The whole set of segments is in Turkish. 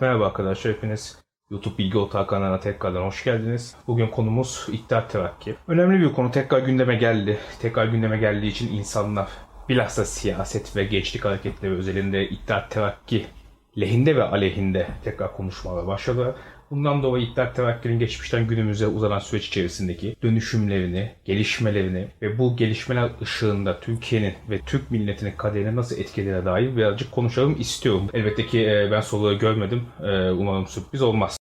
Merhaba arkadaşlar hepiniz YouTube Bilgi Otağı kanalına tekrardan hoş geldiniz. Bugün konumuz İttihat Terakki. Önemli bir konu tekrar gündeme geldi. Tekrar gündeme geldiği için insanlar bilhassa siyaset ve gençlik hareketleri özelinde İttihat Terakki lehinde ve aleyhinde tekrar konuşmalar başladı. Bundan dolayı İttihat Terakki'nin geçmişten günümüze uzanan süreç içerisindeki dönüşümlerini, gelişmelerini ve bu gelişmeler ışığında Türkiye'nin ve Türk milletinin kaderine nasıl etkilediğine dair birazcık konuşalım istiyorum. Elbette ki e, ben soruları görmedim. E, Umarım sürpriz olmaz.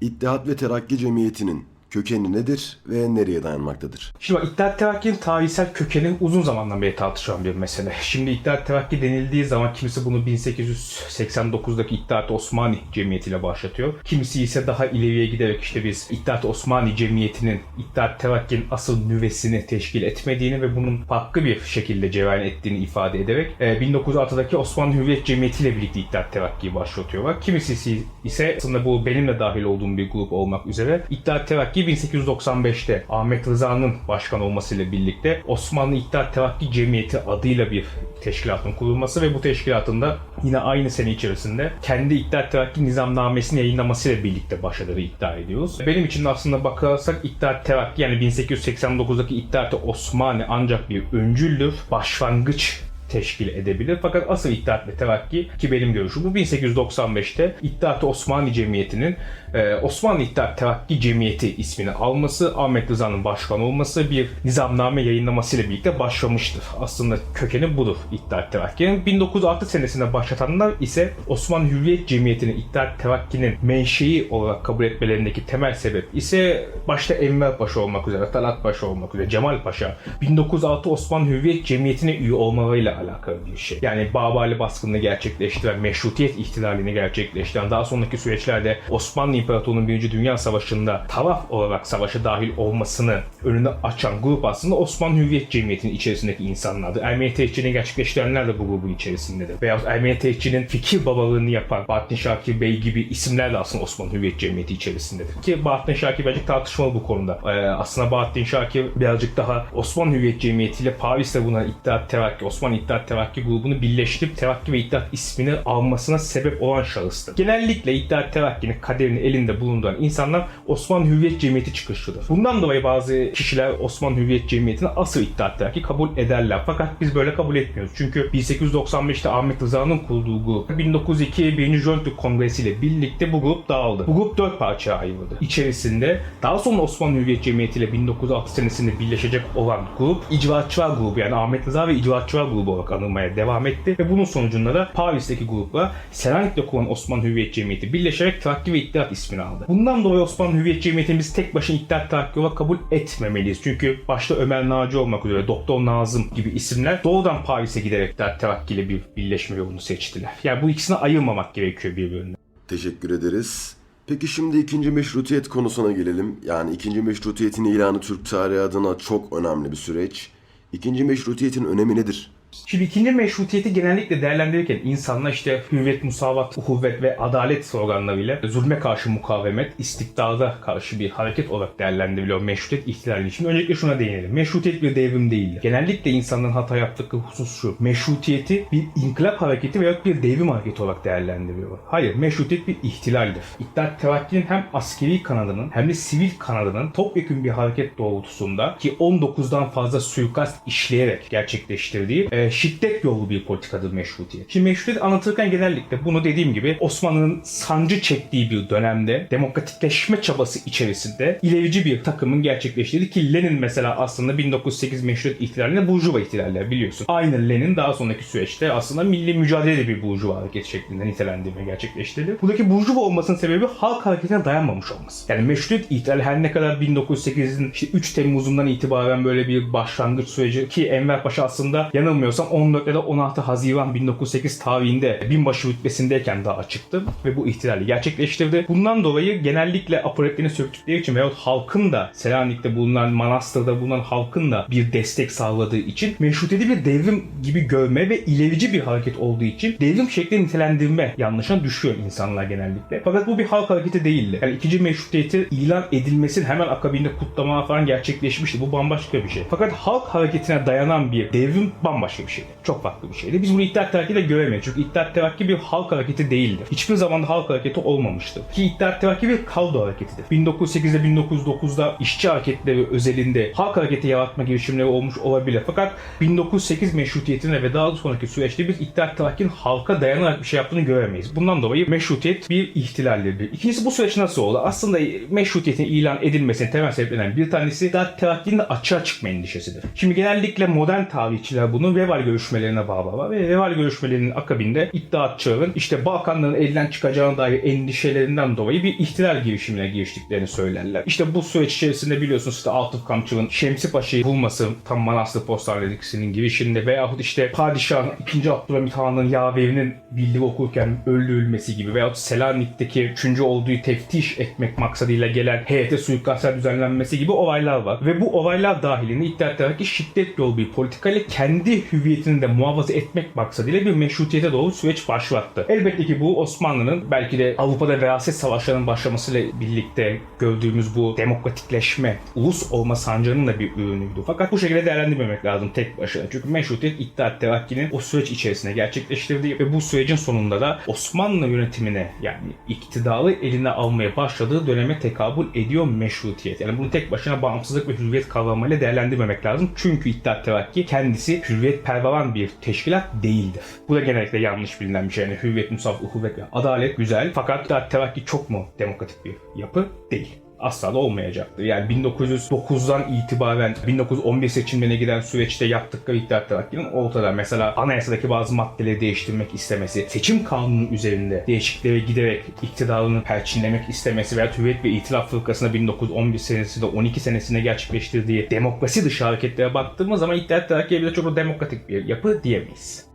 İttihat ve Terakki Cemiyeti'nin kökeni nedir ve nereye dayanmaktadır? Şimdi bak, İttihat Terakki'nin tarihsel kökeni uzun zamandan beri tartışılan bir mesele. Şimdi İttihat Terakki denildiği zaman kimisi bunu 1889'daki İttihat Osmani Cemiyeti ile başlatıyor. Kimisi ise daha ileriye giderek işte biz İttihat Osmani Cemiyeti'nin İttihat Terakki'nin asıl nüvesini teşkil etmediğini ve bunun farklı bir şekilde cereyan ettiğini ifade ederek e, 1906'daki Osmanlı Hürriyet Cemiyeti ile birlikte İttihat Terakki'yi başlatıyorlar. Kimisi ise aslında bu benim de dahil olduğum bir grup olmak üzere İttihat Terakki 1895'te Ahmet Rıza'nın başkan olmasıyla birlikte Osmanlı İttihat Terakki Cemiyeti adıyla bir teşkilatın kurulması ve bu teşkilatın da yine aynı sene içerisinde kendi İttihat Terakki nizamnamesini yayınlamasıyla birlikte başladığını iddia ediyoruz. Benim için aslında bakarsak İttihat Terakki yani 1889'daki İttihat Osmanlı ancak bir öncüldür, başlangıç teşkil edebilir. Fakat asıl İttihat ve Terakki ki benim görüşüm bu 1895'te İttihat Osmanlı Cemiyeti'nin e, Osmanlı İttihat Terakki Cemiyeti ismini alması, Ahmet Rıza'nın başkan olması, bir nizamname yayınlamasıyla birlikte başlamıştır. Aslında kökeni budur İttihat Terakki'nin. 1906 senesinde başlatanlar ise Osmanlı Hürriyet Cemiyeti'nin İttihat Terakki'nin menşei olarak kabul etmelerindeki temel sebep ise başta Enver Paşa olmak üzere, Talat Paşa olmak üzere, Cemal Paşa 1906 Osmanlı Hürriyet Cemiyeti'ne üye olmalarıyla alakalı bir şey. Yani Babali baskınını gerçekleştiren, meşrutiyet ihtilalini gerçekleştiren, daha sonraki süreçlerde Osmanlı İmparatorluğu'nun 1. Dünya Savaşı'nda taraf olarak savaşa dahil olmasını önünü açan grup aslında Osmanlı Hürriyet Cemiyeti'nin içerisindeki insanlardı. Ermeni tehcini gerçekleştirenler de bu grubun içerisindedir. Veya Ermeni tehcinin fikir babalığını yapan Bahattin Şakir Bey gibi isimler de aslında Osmanlı Hürriyet Cemiyeti içerisindedir. Ki Bahattin Şakir birazcık tartışmalı bu konuda. Ee, aslında Bahattin Şakir birazcık daha Osmanlı Hürriyet Cemiyeti ile Paris'te bulunan İttihat Terakki, Osmanlı İttihat Terakki grubunu birleştirip Terakki ve İttihat ismini almasına sebep olan şahıstır. Genellikle İttihat Terakki'nin kaderini elinde bulunduran insanlar Osmanlı Hürriyet Cemiyeti çıkışlıdır. Bundan dolayı bazı kişiler Osmanlı Hürriyet Cemiyeti'ni asıl İttihat Terakki kabul ederler. Fakat biz böyle kabul etmiyoruz. Çünkü 1895'te Ahmet Rıza'nın kurduğu grup 1902 1. Jön Türk Kongresi ile birlikte bu grup dağıldı. Bu grup dört parçaya ayrıldı. İçerisinde daha sonra Osmanlı Hürriyet Cemiyeti ile 1906 senesinde birleşecek olan grup İcraatçılar grubu yani Ahmet Rıza ve İcraatçılar grubu olarak anılmaya devam etti ve bunun sonucunda da Paris'teki grupla Selanik'te kurulan Osmanlı Hürriyet Cemiyeti birleşerek Terakki ve İttihat ismini aldı. Bundan dolayı Osmanlı Hürriyet Cemiyeti'ni biz tek başına İttihat Terakki olarak kabul etmemeliyiz. Çünkü başta Ömer Naci olmak üzere Doktor Nazım gibi isimler doğrudan Paris'e giderek İttihat Terakki ile bir birleşme yolunu seçtiler. Yani bu ikisini ayırmamak gerekiyor birbirinden. Teşekkür ederiz. Peki şimdi ikinci meşrutiyet konusuna gelelim. Yani ikinci meşrutiyetin ilanı Türk tarihi adına çok önemli bir süreç. İkinci meşrutiyetin önemi nedir? Şimdi ikinci meşrutiyeti genellikle değerlendirirken insanlar işte hürriyet, musavat, uhuvvet ve adalet sloganlarıyla zulme karşı mukavemet, istikrara karşı bir hareket olarak değerlendiriliyor meşrutiyet ihtilali. Şimdi öncelikle şuna değinelim. Meşrutiyet bir devrim değildir. Genellikle insanların hata yaptığı husus şu. Meşrutiyeti bir inkılap hareketi veya bir devrim hareketi olarak değerlendiriyor. Hayır, meşrutiyet bir ihtilaldir. İttihat Terakki'nin hem askeri kanadının hem de sivil kanadının topyekun bir hareket doğrultusunda ki 19'dan fazla suikast işleyerek gerçekleştirdiği e, şiddet yolu bir politikadır meşrutiyet. Şimdi meşrutiyet anlatırken genellikle bunu dediğim gibi Osmanlı'nın sancı çektiği bir dönemde demokratikleşme çabası içerisinde ilerici bir takımın gerçekleştirdiği ki Lenin mesela aslında 1908 meşrutiyet ihtilalinde burjuva ihtilaller biliyorsun. Aynı Lenin daha sonraki süreçte aslında milli mücadele bir burjuva hareket şeklinde nitelendirme gerçekleştirdi. Buradaki burjuva olmasının sebebi halk hareketine dayanmamış olması. Yani meşrutiyet ihlali her ne kadar 1908'in işte 3 Temmuz'undan itibaren böyle bir başlangıç süreci ki Enver Paşa aslında yanılmıyorsam 14 ya da 16 Haziran 1908 tarihinde binbaşı rütbesindeyken daha çıktı ve bu ihtilali gerçekleştirdi. Bundan dolayı genellikle apoletlerini söktükleri için veyahut halkın da Selanik'te bulunan, Manastır'da bulunan halkın da bir destek sağladığı için meşrutiyeti bir devrim gibi görme ve ilerici bir hareket olduğu için devrim şeklinde nitelendirme yanlışına düşüyor insanlar genellikle. Fakat bu bir halk hareketi değildi. Yani ikinci meşrutiyeti ilan edilmesinin hemen akabinde kutlama falan gerçekleşmişti. Bu bambaşka bir şey. Fakat halk hareketine dayanan bir devrim bambaşka bambaşka bir şeydi. Çok farklı bir şeydi. Biz bunu İttihat Terakki'de göremeyiz. Çünkü İttihat Terakki bir halk hareketi değildir. Hiçbir zaman halk hareketi olmamıştır. Ki İttihat Terakki bir kaldo hareketidir. 1908'de 1909'da işçi hareketleri özelinde halk hareketi yaratma girişimleri olmuş olabilir. Fakat 1908 meşrutiyetine ve daha sonraki süreçte biz İttihat Terakki'nin halka dayanarak bir şey yaptığını göremeyiz. Bundan dolayı meşrutiyet bir ihtilaldir. İkincisi bu süreç nasıl oldu? Aslında meşrutiyetin ilan edilmesinin temel sebeplerinden bir tanesi İttihat Terakki'nin açığa çıkma endişesidir. Şimdi genellikle modern tarihçiler bunu Veval görüşmelerine bağlar ve Veval görüşmelerinin akabinde iddiatçıların işte Balkanların elden çıkacağına dair endişelerinden dolayı bir ihtilal girişimine giriştiklerini söylerler. İşte bu süreç içerisinde biliyorsunuz işte Atıf Kamçı'nın Şemsi Paşa'yı bulması tam Manastır Postanedikisi'nin girişinde veyahut işte Padişah'ın 2. Abdülhamit Han'ın yaverinin bildiri okurken öldürülmesi gibi veyahut Selanik'teki 3. olduğu teftiş etmek maksadıyla gelen heyete suikastlar düzenlenmesi gibi olaylar var. Ve bu olaylar dahilinde iddia edilerek ki şiddet yolu bir politikayla kendi hüviyetini de muhafaza etmek maksadıyla bir meşrutiyete doğru süreç başlattı. Elbette ki bu Osmanlı'nın belki de Avrupa'da veraset savaşlarının başlamasıyla birlikte gördüğümüz bu demokratikleşme, ulus olma sancağının da bir ürünüydü. Fakat bu şekilde değerlendirmemek lazım tek başına. Çünkü meşrutiyet İttihat Terakki'nin o süreç içerisinde gerçekleştirdiği ve bu sürecin sonunda da Osmanlı yönetimine yani iktidarı eline almaya başladığı döneme tekabül ediyor meşrutiyet. Yani bunu tek başına bağımsızlık ve hürriyet kavramıyla değerlendirmemek lazım. Çünkü İttihat Terakki kendisi hürriyet pervaran bir teşkilat değildir. Bu da genellikle yanlış bilinen bir şey. Yani hürriyet, musaf, uhuvvet ve adalet güzel. Fakat İttihat Terakki çok mu demokratik bir yapı? Değil asla da olmayacaktır. Yani 1909'dan itibaren 1911 seçimlerine giden süreçte yaptıkları İttihat Terakki'nin ortada. Mesela anayasadaki bazı maddeleri değiştirmek istemesi, seçim kanunun üzerinde değişikliklere giderek iktidarını perçinlemek istemesi veya Hürriyet ve İtilaf Fırkası'na 1911 senesinde 12 senesinde gerçekleştirdiği demokrasi dışı hareketlere baktığımız zaman İttihat Terakki'ye bile çok da demokratik bir yapı diyemeyiz.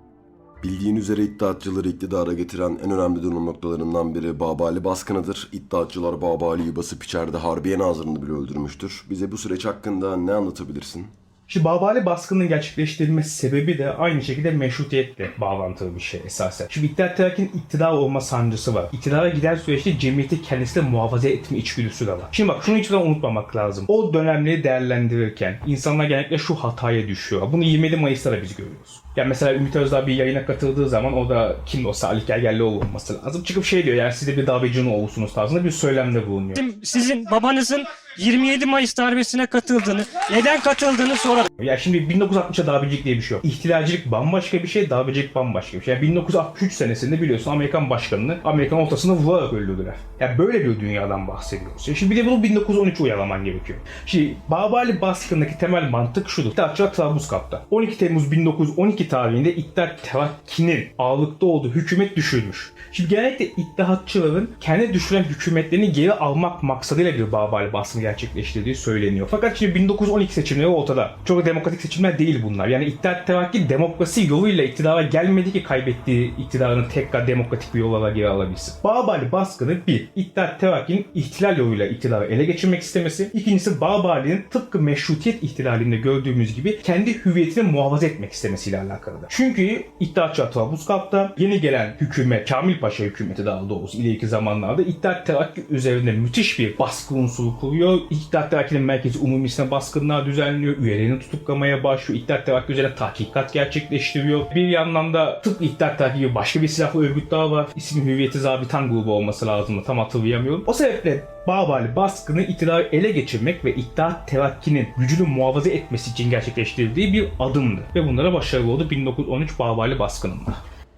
Bildiğin üzere iddiatçıları iktidara getiren en önemli durum noktalarından biri Babali baskınıdır. İddiatçılar Babali'yi basıp içeride Harbiye Nazırı'nı bile öldürmüştür. Bize bu süreç hakkında ne anlatabilirsin? Şimdi Babali baskının gerçekleştirilmesi sebebi de aynı şekilde meşrutiyetle bağlantılı bir şey esasen. Şimdi İttihat Terakki'nin iktidar olma sancısı var. İktidara giden süreçte cemiyeti kendisine muhafaza etme içgüdüsü de var. Şimdi bak şunu zaman unutmamak lazım. O dönemleri değerlendirirken insanlar genellikle şu hataya düşüyor. Bunu 27 Mayıs'ta da biz görüyoruz. Yani mesela Ümit Özdağ bir yayına katıldığı zaman o da kim o Salih Gergerlioğlu olması lazım. Çıkıp şey diyor yani siz de bir davecinin oğlusunuz tarzında bir söylemde bulunuyor. Sizin, sizin babanızın 27 Mayıs darbesine katıldığını, neden katıldığını soralım. Ya şimdi 1960'a darbecilik diye bir şey yok. İhtilalcilik bambaşka bir şey, darbecilik bambaşka bir şey. Yani 1963 senesinde biliyorsun Amerikan başkanını Amerikan ortasında vurarak öldürdüler. Yani böyle bir dünyadan bahsediyoruz. Ya Şimdi bir de bunu 1913 uyarlaman gerekiyor. Şimdi Babali baskındaki temel mantık şudur. İttihatçılar Trablusgarp'ta. 12 Temmuz 1912 tarihinde İttihat Terakki'nin ağırlıkta olduğu hükümet düşürmüş. Şimdi genellikle İttihatçıların kendi düşüren hükümetlerini geri almak maksadıyla bir Babali baskını gerçekleştirdiği söyleniyor. Fakat şimdi 1912 seçimleri ortada. Çok demokratik seçimler değil bunlar. Yani İttihat Terakki demokrasi yoluyla iktidara gelmedi ki kaybettiği iktidarını tekrar demokratik bir yola geri alabilsin. Babali baskını bir, İttihat Terakki'nin ihtilal yoluyla iktidarı ele geçirmek istemesi. İkincisi Babali'nin tıpkı meşrutiyet ihtilalinde gördüğümüz gibi kendi hüviyetini muhafaza etmek istemesiyle alakalıdır. Çünkü İttihatçı Trablusgarp'ta yeni gelen hükümet, Kamil Paşa hükümeti daha doğrusu ileriki zamanlarda İttihat Terakki üzerinde müthiş bir baskı unsuru kuruyor. İttihat Terakki'nin merkezi umumisine baskınlar düzenliyor. Üyelerini tutuklamaya başlıyor. İttihat Terakki üzerine tahkikat gerçekleştiriyor. Bir yandan da tıpkı İttihat Terakki gibi başka bir silahlı örgüt daha var. İsmi Hüviyeti Zabitan grubu olması lazım. Tam hatırlayamıyorum. O sebeple Babali baskını iktidarı ele geçirmek ve İttihat Terakki'nin gücünü muhafaza etmesi için gerçekleştirdiği bir adımdı. Ve bunlara başarılı oldu 1913 Babali baskınında.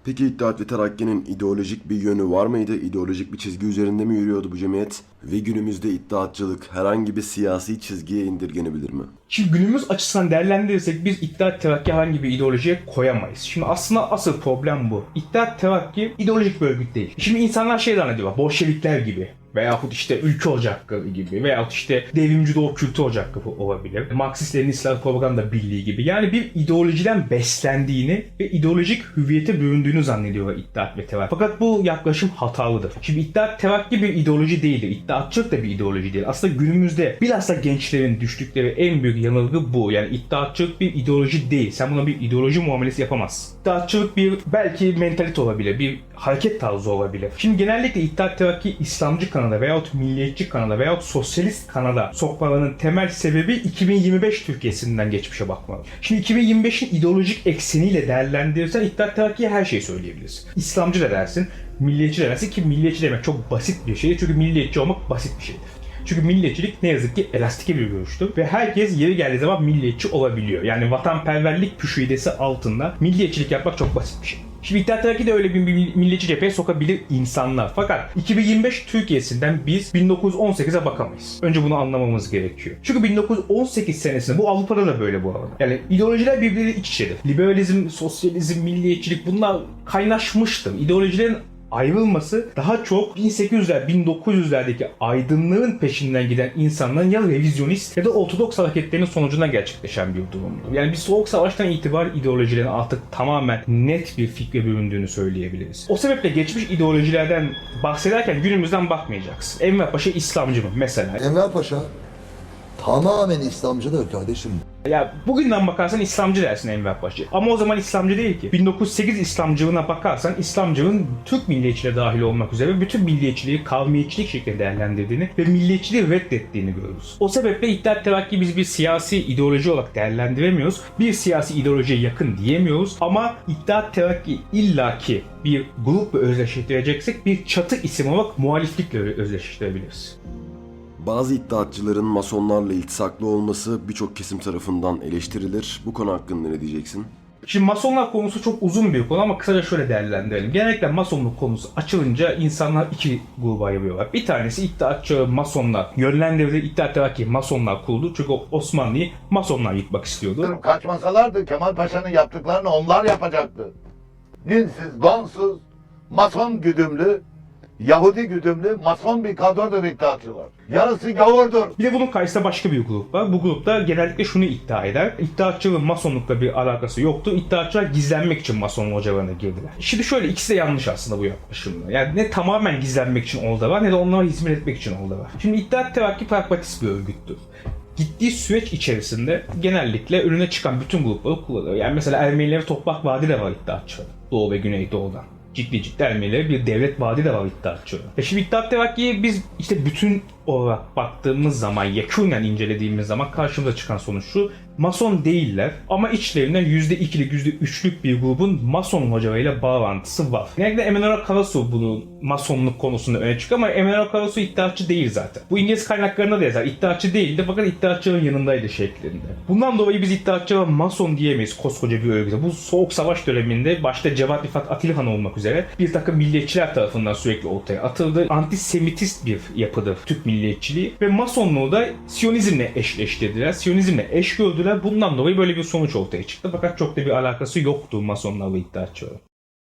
Peki İttihat ve Terakki'nin ideolojik bir yönü var mıydı? İdeolojik bir çizgi üzerinde mi yürüyordu bu cemiyet? Ve günümüzde iddiatçılık herhangi bir siyasi çizgiye indirgenebilir mi? Şimdi günümüz açısından değerlendirirsek biz İttihat Terakki herhangi bir ideolojiye koyamayız. Şimdi aslında asıl problem bu. İttihat Terakki ideolojik bir örgüt değil. Şimdi insanlar şey zannediyorlar, Bolşevikler gibi veyahut işte ülke ocakları gibi veyahut işte devrimci doğu kültü ocakları olabilir. Marksistlerin İslam propaganda birliği gibi. Yani bir ideolojiden beslendiğini ve ideolojik hüviyete büründüğünü zannediyorlar İttihat ve Terakki. Fakat bu yaklaşım hatalıdır. Şimdi İttihat Terakki bir ideoloji değildir. İttihatçılık da bir ideoloji değil. Aslında günümüzde bilhassa gençlerin düştükleri en büyük yanılgı bu. Yani İttihatçılık bir ideoloji değil. Sen buna bir ideoloji muamelesi yapamazsın. İttihatçılık bir belki mentalite olabilir, bir hareket tarzı olabilir. Şimdi genellikle İttihat Terakki İslamcı kanada veyahut milliyetçi kanada veyahut sosyalist kanada sokmalarının temel sebebi 2025 Türkiye'sinden geçmişe bakmaları. Şimdi 2025'in ideolojik ekseniyle değerlendirirsen İttihat Terakki'ye her şeyi söyleyebilirsin. İslamcı da dersin, milliyetçi de dersin ki milliyetçi demek çok basit bir şey. Çünkü milliyetçi olmak basit bir şeydir. Çünkü milliyetçilik ne yazık ki elastike bir görüştür. Ve herkes yeri geldiği zaman milliyetçi olabiliyor. Yani vatanperverlik püşüydesi altında milliyetçilik yapmak çok basit bir şey. Şimdi İttihat de öyle bir mill- milliyetçi cepheye sokabilir insanlar. Fakat 2025 Türkiye'sinden biz 1918'e bakamayız. Önce bunu anlamamız gerekiyor. Çünkü 1918 senesinde bu Avrupa'da da böyle bu arada. Yani ideolojiler birbirleri iç içedir. Liberalizm, sosyalizm, milliyetçilik bunlar kaynaşmıştır. İdeolojilerin ayrılması daha çok 1800'ler 1900'lerdeki aydınlığın peşinden giden insanların ya revizyonist ya da ortodoks hareketlerinin sonucunda gerçekleşen bir durumdu. Yani bir soğuk savaştan itibaren ideolojilerin artık tamamen net bir fikre büründüğünü söyleyebiliriz. O sebeple geçmiş ideolojilerden bahsederken günümüzden bakmayacaksın. Enver Paşa İslamcı mı mesela? Enver Paşa tamamen İslamcıdır kardeşim. Ya bugünden bakarsan İslamcı dersin Enver Paşa. Ama o zaman İslamcı değil ki. 1908 İslamcılığına bakarsan İslamcılığın Türk milliyetçiliğe dahil olmak üzere bütün milliyetçiliği kavmiyetçilik şeklinde değerlendirdiğini ve milliyetçiliği reddettiğini görürüz. O sebeple İttihat Terakki biz bir siyasi ideoloji olarak değerlendiremiyoruz. Bir siyasi ideolojiye yakın diyemiyoruz. Ama İttihat Terakki illaki bir grupla özdeşleştireceksek bir çatı isim olarak muhaliflikle özdeşleştirebiliriz. Bazı iddiatçıların masonlarla iltisaklı olması birçok kesim tarafından eleştirilir. Bu konu hakkında ne diyeceksin? Şimdi masonlar konusu çok uzun bir konu ama kısaca şöyle değerlendirelim. Genellikle masonluk konusu açılınca insanlar iki gruba ayırıyorlar. Bir tanesi iddiatçı masonlar yönlendirdi. İddiat Terakki masonlar kuruldu. Çünkü Osmanlı'yı masonlar yıkmak istiyordu. Kaçmasalardı Kemal Paşa'nın yaptıklarını onlar yapacaktı. Dinsiz, donsuz, mason güdümlü, Yahudi güdümlü, mason bir kadrodur iddiatçılar. Yarısı gavurdur. Bir de bunun karşısında başka bir grup var. Bu grupta genellikle şunu iddia eder. İddiatçılığın masonlukla bir alakası yoktu. İddiatçılar gizlenmek için mason hocalarına girdiler. Şimdi şöyle ikisi de yanlış aslında bu yaklaşımda. Yani ne tamamen gizlenmek için oldu var ne de onlara hizmet etmek için oldu var. Şimdi İttihat Terakki pragmatist bir örgüttür. Gittiği süreç içerisinde genellikle önüne çıkan bütün grupları kullanıyor. Yani mesela Ermenileri toprak vaadi de var iddiatçı. Doğu ve Güneydoğu'dan ciddi ciddi Ermenileri bir devlet vaadi de var iddiatçı. E şimdi İttihat Terakki'ye biz işte bütün olarak baktığımız zaman, yakûnen incelediğimiz zaman karşımıza çıkan sonuç şu. Mason değiller ama içlerinden %2'lik, %3'lük bir grubun Mason hocalarıyla bağlantısı var. Genellikle Emenora Karasu bunu Masonluk konusunda öne çıkıyor ama Emenora Karasu iddiatçı değil zaten. Bu İngiliz kaynaklarında da yazar. İddiatçı değildi fakat iddiatçının yanındaydı şeklinde. Bundan dolayı biz iddiatçıya Mason diyemeyiz koskoca bir örgüte. Bu soğuk savaş döneminde başta Cevat Rifat Atilhan olmak üzere bir takım milliyetçiler tarafından sürekli ortaya atıldı. Antisemitist bir yapıdır Türk milliyetçiliği ve Masonluğu da Siyonizmle eşleştirdiler. Siyonizmle eş gördüler. Bundan dolayı böyle bir sonuç ortaya çıktı. Fakat çok da bir alakası yoktu Masonlarla ve iddiatçıların.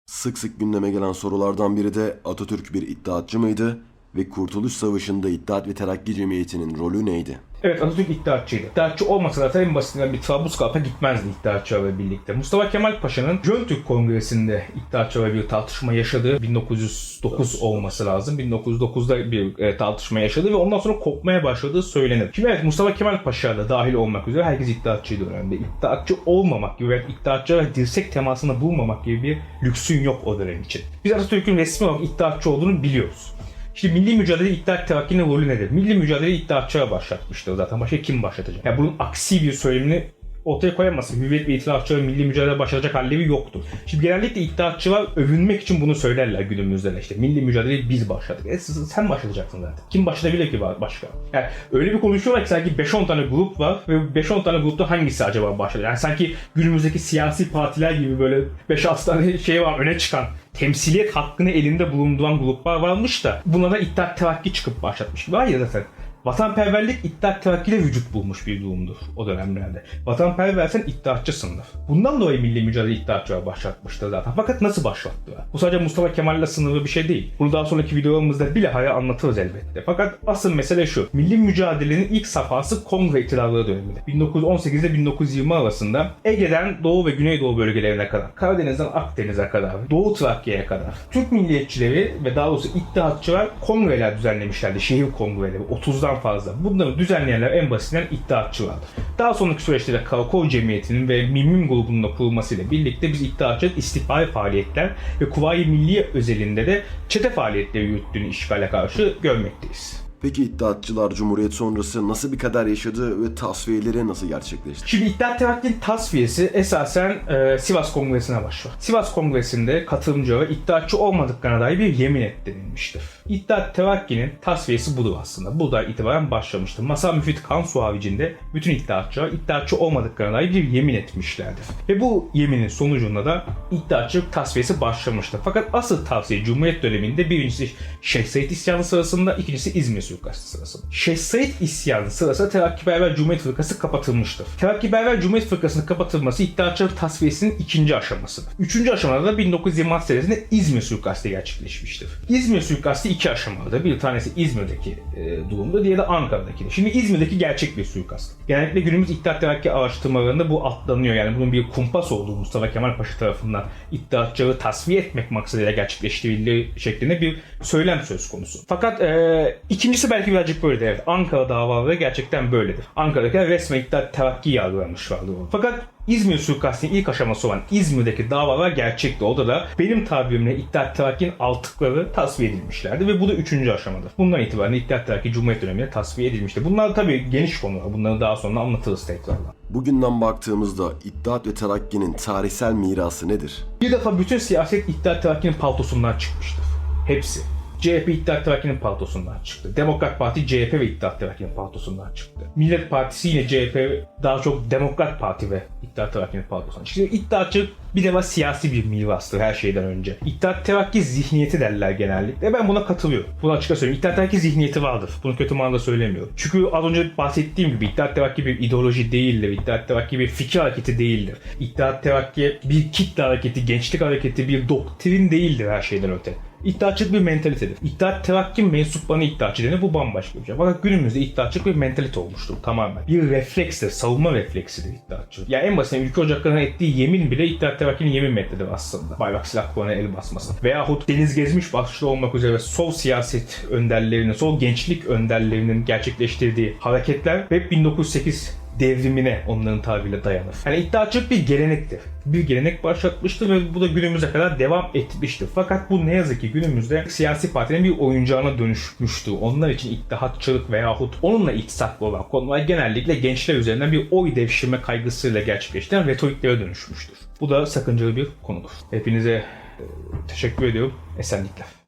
Sık sık gündeme gelen sorulardan biri de Atatürk bir iddiatçı mıydı ve Kurtuluş Savaşı'nda İttihat ve Terakki Cemiyeti'nin rolü neydi? Evet Atatürk iddiatçıydı. İddiatçı olmasa zaten en basitinden bir Trablusgarp'a gitmezdi iddiatçılarla birlikte. Mustafa Kemal Paşa'nın Jön Türk Kongresi'nde iddiatçılarla bir tartışma yaşadığı 1909 olması lazım. 1909'da bir e, tartışma yaşadı ve ondan sonra kopmaya başladığı söylenir. Şimdi evet Mustafa Kemal Paşa da dahil olmak üzere herkes iddiatçıydı dönemde. İddiatçı olmamak gibi ve iddiatçılara dirsek temasında bulunmamak gibi bir lüksün yok o dönem için. Biz Atatürk'ün resmi olarak iddiatçı olduğunu biliyoruz. Şimdi milli mücadele İttihat Terakki'nin rolü nedir? Milli mücadele iddiatçıya başlatmıştır zaten. Başka kim başlatacak? Yani bunun aksi bir söylemini ortaya koyamazsın. Hürriyet ve itilafçıların milli mücadele başlatacak halleri yoktur. Şimdi genellikle iddiatçılar övünmek için bunu söylerler günümüzde de işte. Milli mücadeleyi biz başladık. E sen başlatacaksın zaten. Kim başlatabilir ki başka? Yani öyle bir konuşuyorlar ki sanki 5-10 tane grup var ve 5-10 tane grupta hangisi acaba başladı? Yani sanki günümüzdeki siyasi partiler gibi böyle 5-6 tane şey var öne çıkan temsiliyet hakkını elinde bulunduran gruplar varmış da buna da İttihat Terakki çıkıp başlatmış gibi. Hayır zaten. Vatanperverlik Terakki'de vücut bulmuş bir durumdur o dönemlerde. Vatanperversen iddiatçısındır. Bundan dolayı milli mücadele iddiatçılar başlatmıştır zaten. Fakat nasıl başlattılar? Bu sadece Mustafa Kemal'le sınırlı bir şey değil. Bunu daha sonraki videolarımızda bilahare anlatırız elbette. Fakat asıl mesele şu. Milli mücadelenin ilk safhası Kongre iktidarları döneminde. 1918 ile 1920 arasında Ege'den Doğu ve Güneydoğu bölgelerine kadar, Karadeniz'den Akdeniz'e kadar, Doğu Trakya'ya kadar Türk milliyetçileri ve daha doğrusu iddiatçılar kongreler düzenlemişlerdi. Şehir kongreleri. 30'dan 30'dan fazla. Bunları düzenleyenler en basitinden iddiatçılardır. Daha sonraki süreçte de Karakol Cemiyeti'nin ve Mimim grubunun da kurulmasıyla birlikte biz iddiatçılık istihbari faaliyetler ve Kuvayi Milliye özelinde de çete faaliyetleri yürüttüğünü işgale karşı görmekteyiz. Peki iddiatçılar Cumhuriyet sonrası nasıl bir kader yaşadı ve tasfiyeleri nasıl gerçekleşti? Şimdi İttihat Terakki'nin tasfiyesi esasen e, Sivas Kongresi'ne başlıyor. Sivas Kongresi'nde katılımcılara iddiatçı olmadıklarına dair bir yemin et denilmiştir. İttihat Terakki'nin tasfiyesi budur aslında. Buradan itibaren başlamıştır. Masa Müfit Kansu haricinde bütün iddiatçılar iddiatçı olmadıklarına dair bir yemin etmişlerdir. Ve bu yeminin sonucunda da iddiatçılık tasfiyesi başlamıştır. Fakat asıl tavsiye Cumhuriyet döneminde birincisi Şeyh isyanı sırasında, ikincisi İzmir suikastı sırasında. Şeyh Said isyanı sırasında Terakkiperver Cumhuriyet Fırkası kapatılmıştır. Terakkiperver Cumhuriyet Fırkası'nın kapatılması iddiatçılık tasfiyesinin ikinci aşamasıdır. Üçüncü aşamada da 1926 senesinde İzmir suikastı gerçekleşmiştir. İzmir suikastı iki aşamalıdır. Bir tanesi İzmir'deki e, durumda, diğeri de Ankara'daki. Şimdi İzmir'deki gerçek bir suikast. Genellikle günümüz İttihat Terakki araştırmalarında bu atlanıyor. Yani bunun bir kumpas olduğu Mustafa Kemal Paşa tarafından iddiatçılığı tasfiye etmek maksadıyla gerçekleştirildiği şeklinde bir söylem söz konusu. Fakat e, ikincisi belki birazcık böyledir. Evet, Ankara davaları gerçekten böyledir. Ankara'dakiler resmen İttihat Terakki yargılanmışlardı. Fakat İzmir suikastinin ilk aşaması olan İzmir'deki davalar gerçekti. Orada da benim tabirimle İttihat Terakki'nin altıkları tasfiye edilmişlerdi ve bu da üçüncü aşamadır. Bundan itibaren İttihat Terakki Cumhuriyet döneminde tasfiye edilmişti. Bunlar tabii geniş konular. Bunları daha sonra anlatırız tekrardan. Bugünden baktığımızda İttihat ve Terakki'nin tarihsel mirası nedir? Bir defa bütün siyaset İttihat Terakki'nin paltosundan çıkmıştır. Hepsi. CHP İttihat Terakki'nin paltosundan çıktı. Demokrat Parti CHP ve İttihat Terakki'nin paltosundan çıktı. Millet Partisi yine CHP daha çok Demokrat Parti ve İttihat Terakki'nin paltosundan çıktı. Şimdi İttihatçılık bir defa siyasi bir mirastır her şeyden önce. İttihat Terakki zihniyeti derler genellikle. Ben buna katılıyorum. Bunu açıkça söyleyeyim. İttihat Terakki zihniyeti vardır. Bunu kötü manada söylemiyorum. Çünkü az önce bahsettiğim gibi İttihat Terakki bir ideoloji değildir. İttihat Terakki bir fikir hareketi değildir. İttihat Terakki bir kitle hareketi, gençlik hareketi, bir doktrin değildir her şeyden öte. İddiaçılık bir mentalitedir. İddiat terakki mensuplarına iddiaçı denir. Bu bambaşka bir şey. Fakat günümüzde iddiaçılık bir mentalite olmuştur tamamen. Bir reflekstir. Savunma refleksidir iddiaçılık. Ya en basitinden ülke ocaklarına ettiği yemin bile iddiat terakkinin yemin metnidir aslında. Bayrak silah kullanana el basması. Veyahut Deniz Gezmiş başta olmak üzere sol siyaset önderlerinin, sol gençlik önderlerinin gerçekleştirdiği hareketler ve 1908 devrimine onların tabiriyle dayanır. Yani iddiaçılık bir gelenektir. Bir gelenek başlatmıştır ve bu da günümüze kadar devam etmiştir. Fakat bu ne yazık ki günümüzde siyasi partinin bir oyuncağına dönüşmüştü. Onlar için iddiatçılık veyahut onunla iltisaklı olan konular genellikle gençler üzerinden bir oy devşirme kaygısıyla gerçekleştiren retoriklere dönüşmüştür. Bu da sakıncalı bir konudur. Hepinize e, teşekkür ediyorum. Esenlikler.